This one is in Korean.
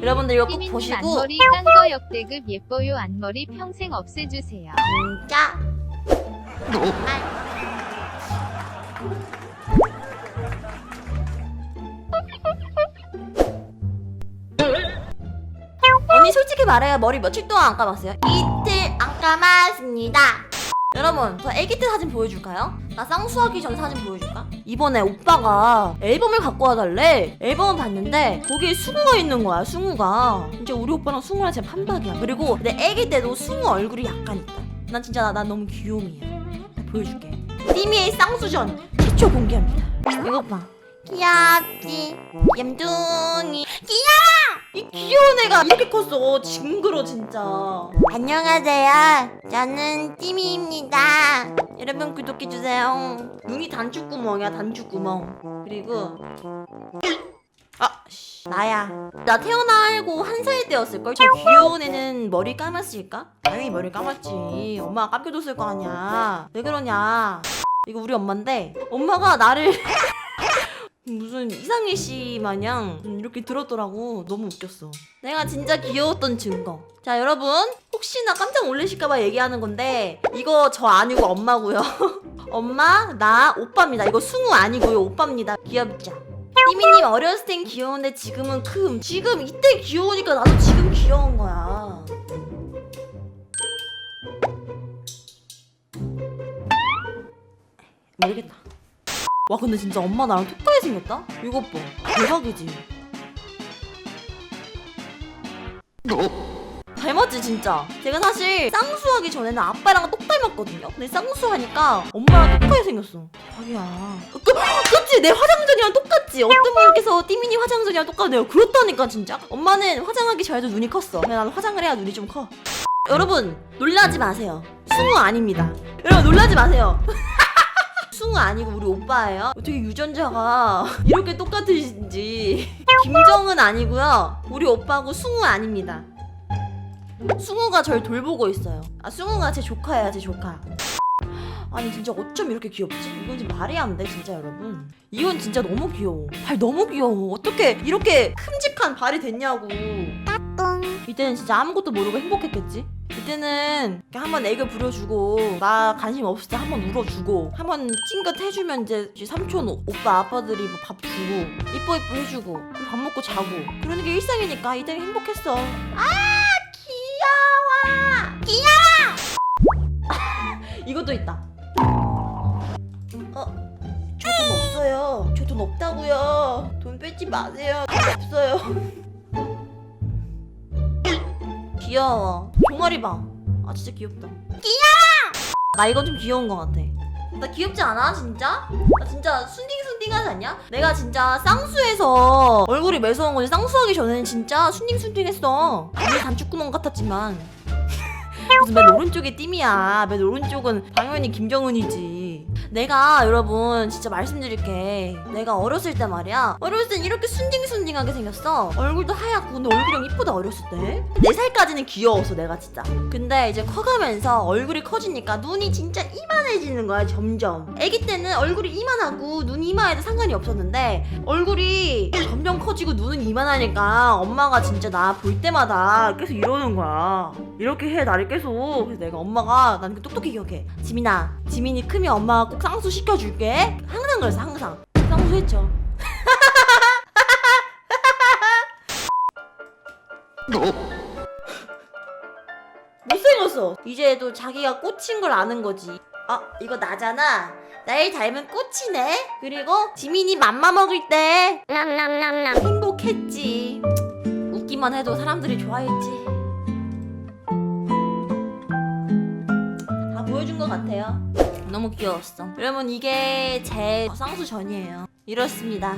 여러분들 이거 꼭 보시고 앞머리 깐거 역대급 예뻐요. 앞머리 평생 없애주세요. 진짜 언니 솔직히 말해요 머리 며칠 동안 안 감았어요? 이틀 안 감았습니다 여러분 저 애기 때 사진 보여줄까요? 나 쌍수하기 전 사진 보여줄까? 이번에 오빠가 앨범을 갖고 와달래. 앨범을 봤는데 거기에 숭어가 있는 거야 숭어가. 진짜 우리 오빠랑 숭어랑 진짜 판박이야. 그리고 내 애기 때도 숭어 얼굴이 약간 있다. 난 진짜 나, 난 너무 귀요미야. 보여줄게. 띠미의 쌍수전 최초 공개합니다. 이것 봐. 귀엽지 얌둥이. 귀여워 이 귀여운 애가 이렇게 컸어. 징그러 진짜. 안녕하세요. 저는 띠미입니다. 여러분 구독해주세요. 눈이 단추구멍이야 단추구멍. 그리고 아 씨, 나야. 나 태어나 알고 한 살 때였을걸? 저 귀여운 애는 머리 감았을까? 당연히 머리 감았지. 엄마가 감겨줬을 거 아니야. 왜 그러냐? 이거 우리 엄마인데 엄마가 나를 무슨 이상해 씨 마냥 이렇게 들었더라고. 너무 웃겼어. 내가 진짜 귀여웠던 증거. 자 여러분. 혹시나 깜짝 놀라실까봐 얘기하는 건데 이거 저 아니고 엄마고요. 엄마 나 오빠입니다. 이거 승우 아니고요. 오빠입니다. 귀엽죠? 띠미님 어렸을 땐 귀여운데 지금은 큼. 지금 이때 귀여우니까 나도 지금 귀여운 거야. 모르겠다 와 근데 진짜 엄마 나랑 똑같이 생겼다? 이것 봐. 대박이지. 닮았지 진짜. 제가 사실 쌍수하기 전에는 아빠랑 똑 닮았거든요. 근데 쌍수하니까 엄마랑 똑같이 생겼어. 자기야. 그, 그치? 내 화장전이랑 똑같지? 어떤 분께서 띠미니 화장전이랑 똑같네요. 그렇다니까 진짜? 엄마는 화장하기 전에도 눈이 컸어. 근데 나는 화장을 해야 눈이 좀커. 여러분 놀라지 마세요. 승우 아닙니다. 여러분 놀라지 마세요 승우 아니고 우리 오빠예요. 어떻게 유전자가 이렇게 똑같으신지. 김정은 아니고요. 우리 오빠고 승우 아닙니다. 승우가 절 돌보고 있어요. 아 승우가 제 조카예요, 제 조카. 아니 진짜 어쩜 이렇게 귀엽지? 이건 진짜 말이 안 돼, 진짜 여러분. 이건 진짜 너무 귀여워. 발 너무 귀여워. 어떻게 이렇게 큼직한 발이 됐냐고. 이때는 진짜 아무것도 모르고 행복했겠지? 이때는 한번 애교 부려주고 나 관심 없을 때 한번 울어주고 한번 찡긋 해주면 이제 삼촌 오- 오빠 아빠들이 뭐 밥 주고 이뻐 이뻐 해주고 밥 먹고 자고. 그러는 게 일상이니까 이때는 행복했어. 아 귀여워! 귀여워! 이것도 있다. 어? 저 돈 없어요. 저 돈 없다고요. 돈 뺏지 마세요. 돈 없어요 귀여워. 종아리 봐. 아 진짜 귀엽다. 귀여워. 나 이건 좀 귀여운 것 같아. 나 귀엽지 않아 진짜? 나 진짜 순딩순딩하지 않냐? 내가 진짜 쌍수해서 얼굴이 매서운 거지 쌍수하기 전에는 진짜 순딩순딩했어. 우리 단축구멍 같았지만 무슨 맨 오른쪽에 띠미야. 맨 오른쪽은 당연히 김정은이지. 내가 여러분 진짜 말씀드릴게. 내가 어렸을 때 말이야. 어렸을 땐 이렇게 순딩순딩하게 생겼어. 얼굴도 하얗고 근데 얼굴이 이쁘다 어렸을 때. 4살까지는 귀여웠어 내가 진짜. 근데 이제 커가면서 얼굴이 커지니까 눈이 진짜 이만해지는 거야 점점. 아기 때는 얼굴이 이만하고 눈이 이만해도 상관이 없었는데 얼굴이 점점 커지고 눈은 이만하니까 엄마가 진짜 나 볼 때마다 계속 이러는 거야. 이렇게 해 나를 계속. 그래서 내가 엄마가 난그 똑똑히 기억해. 지민아, 지민이 크면 엄마가 꼭 쌍수 시켜줄게. 항상 그랬어 항상. 쌍수 했죠. 못생겼어. 이제 또 자기가 꽂힌 걸 아는 거지. 아, 이거 나잖아. 날 닮은 꽃이네. 그리고 지민이 맘마 먹을 때 행복했지. 웃기만 해도 사람들이 좋아했지. 같아요. 너무 귀여웠어. 여러분 이게 제 쌍수 전이에요. 이렇습니다.